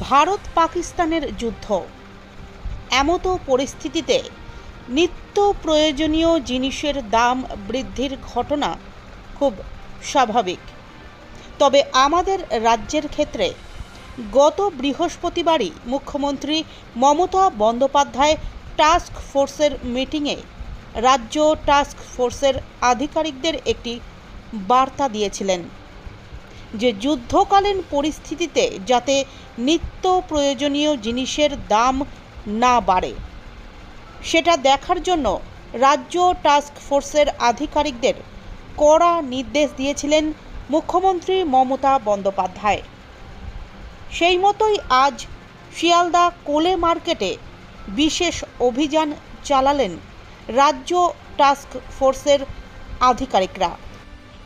ভারত পাকিস্তানের যুদ্ধ। এমতো পরিস্থিতিতে নিত্য প্রয়োজনীয় জিনিসের দাম বৃদ্ধির ঘটনা খুব স্বাভাবিক। তবে আমাদের রাজ্যের ক্ষেত্রে গত বৃহস্পতিবারই মুখ্যমন্ত্রী মমতা বন্দ্যোপাধ্যায় টাস্ক ফোর্সের মিটিংয়ে রাজ্য টাস্ক ফোর্সের আধিকারিকদের একটি বার্তা দিয়েছিলেন। যে যুদ্ধকালীন পরিস্থিতিতে যাতে নিত্য প্রয়োজনীয় জিনিসের দাম না বাড়ে। সেটা দেখার জন্য রাজ্য টাস্ক ফোর্সের আধিকারিকদের কড়া নির্দেশ দিয়েছিলেন মুখ্যমন্ত্রী মমতা বন্দ্যোপাধ্যায়। সেই মতোই আজ শিয়ালদা কোলে মার্কেটে বিশেষ অভিযান চালালেন রাজ্য টাস্ক ফোর্সের আধিকারিকরা।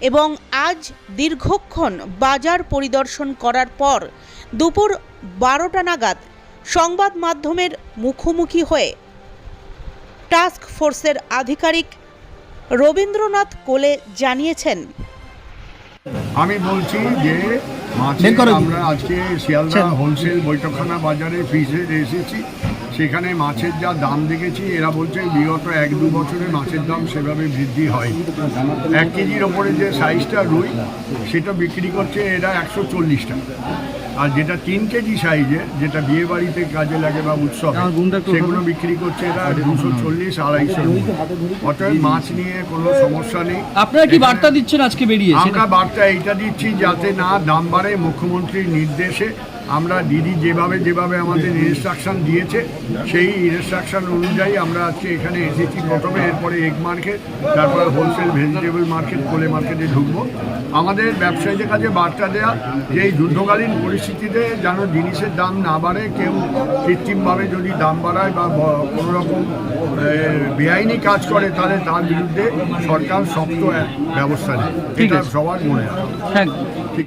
এবং আজ দীর্ঘক্ষণ বাজার পরিদর্শন করার পর দুপুর বারোটা নাগাদ সংবাদ মাধ্যমের মুখোমুখি হয়ে টাস্ক ফোর্সের আধিকারিক রবীন্দ্রনাথ কোলে জানিয়েছেন আমি বলছি যে মাছের আমরা আজকে শিয়ালদা হোলসেল বৈঠকখানা বাজারে ফিসে এসেছি। সেখানে মাছের যা দাম দেখেছি এরা বলছে বিগত এক দু বছরে মাছের দাম সেভাবে বৃদ্ধি হয় এক কেজির ওপরে যে সাইজটা রুই সেটা বিক্রি করছে এরা একশো চল্লিশ টাকা। আর যেটা তিন কেজি সাইজের যেটা বিয়ে বাড়িতে কাজে লাগে বা উৎসবে সেগুলো বিক্রি করছে এরা দুশো চল্লিশ আড়াইশো অতএব মাছ নিয়ে কোনো সমস্যা নেই। আপনারা কি বার্তা দিচ্ছেন আজকে বেরিয়ে আমরা বার্তা এইটা দিচ্ছি যাতে না দাম বাড়ে মুখ্যমন্ত্রীর নির্দেশে। আমরা দিদি যেভাবে যেভাবে আমাদের ইনস্ট্রাকশন দিয়েছে সেই ইনস্ট্রাকশন অনুযায়ী আমরা আজকে এখানে এসেছি। প্রথমে এরপরে এগ মার্কেট তারপরে হোলসেল ভেজিটেবল মার্কেট কোলে মার্কেটে ঢুকবো। আমাদের ব্যবসায়ীদের কাছে বার্তা দেওয়া যে এই যুদ্ধকালীন পরিস্থিতিতে যেন জিনিসের দাম না বাড়ে কেউ কৃত্রিমভাবে যদি দাম বাড়ায় বা কোনো রকম বেআইনি কাজ করে তাহলে তার বিরুদ্ধে সরকার শক্ত ব্যবস্থা নেয়। ঠিক এটা আছে। সবার মনে হয়। ইউ